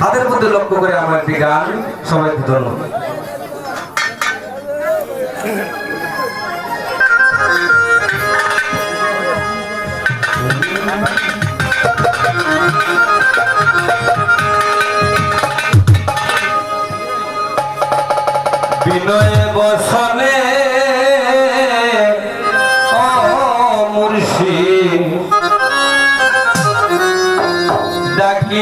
তাদের মধ্যে লক্ষ্য করে আমার একটি গান সবাইকে ধন্যবাদ বিনয় বসনে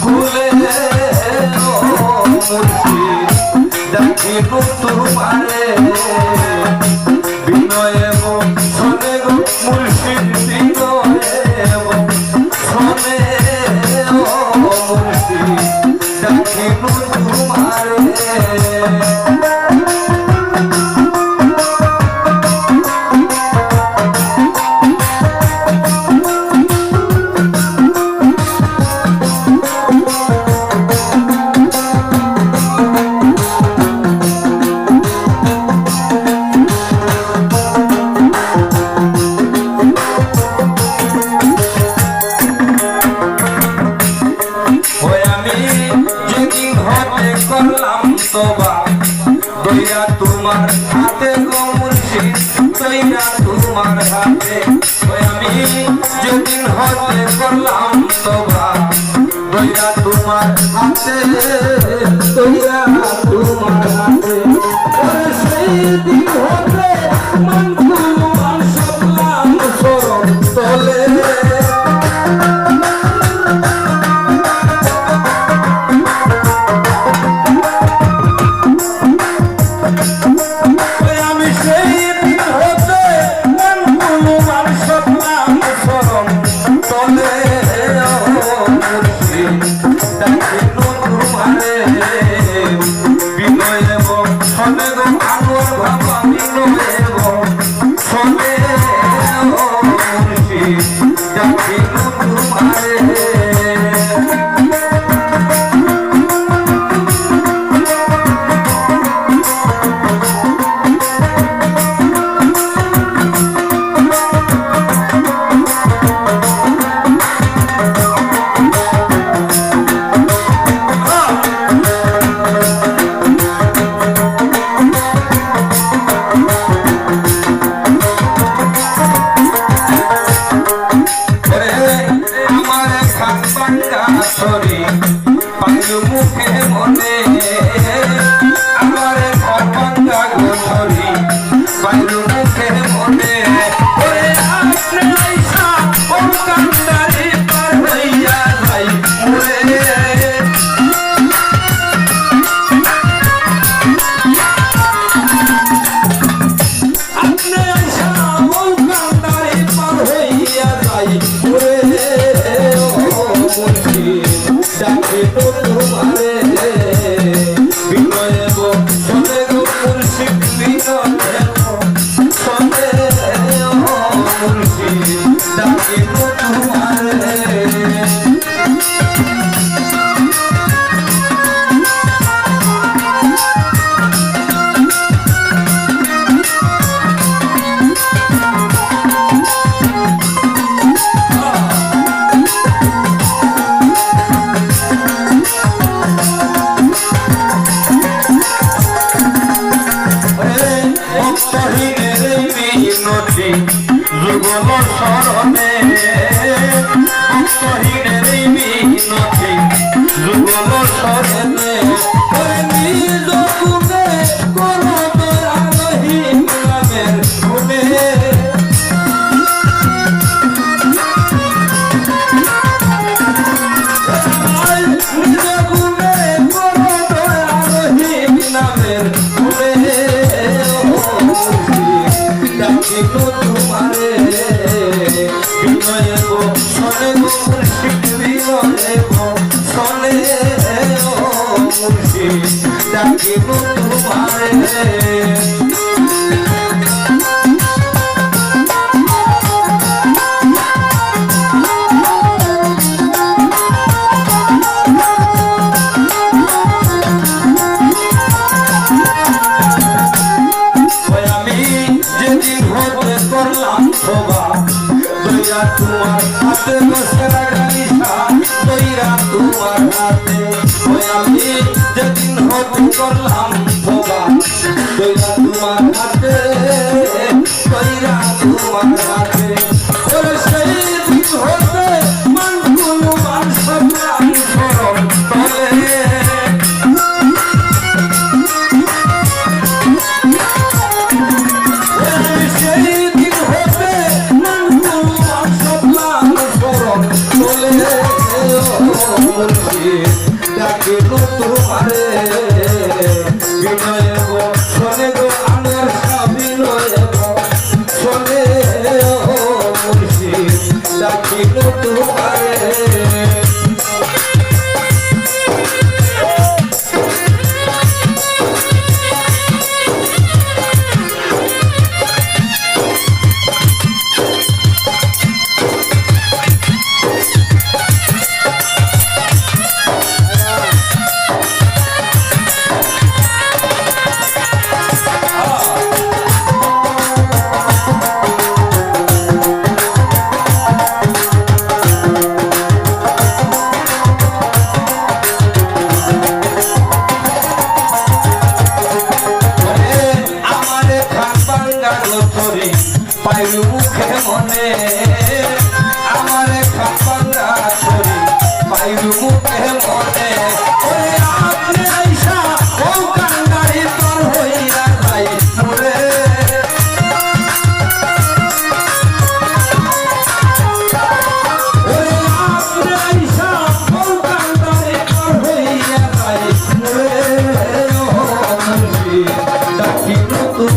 খুলে দেখি তোমার হাতে আমি যেদিন হতে করলাম তোবা দয়া তোমার হাতে দয়া তোমার হাতে। সেই দিন হতে মন 当铁路。ডাকিব তোমায় যেদিন হব করলাম ধরা তৈরা তোমার হাতে তৈরা তোমার হাতে।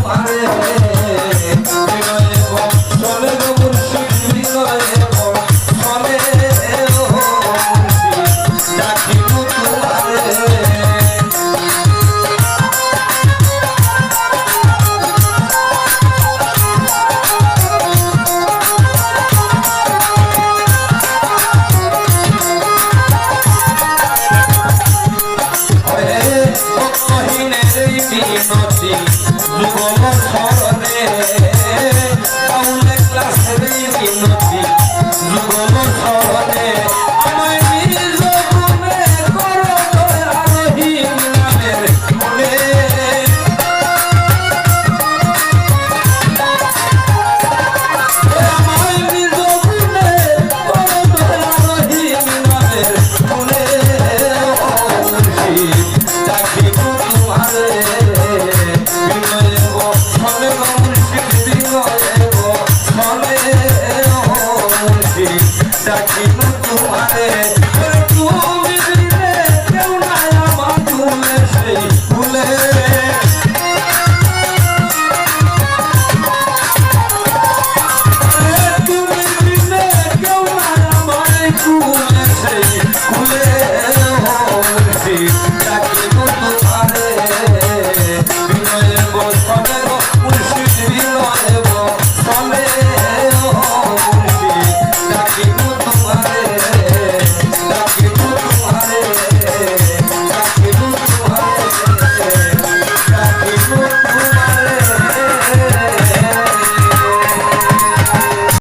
পারে। 哎。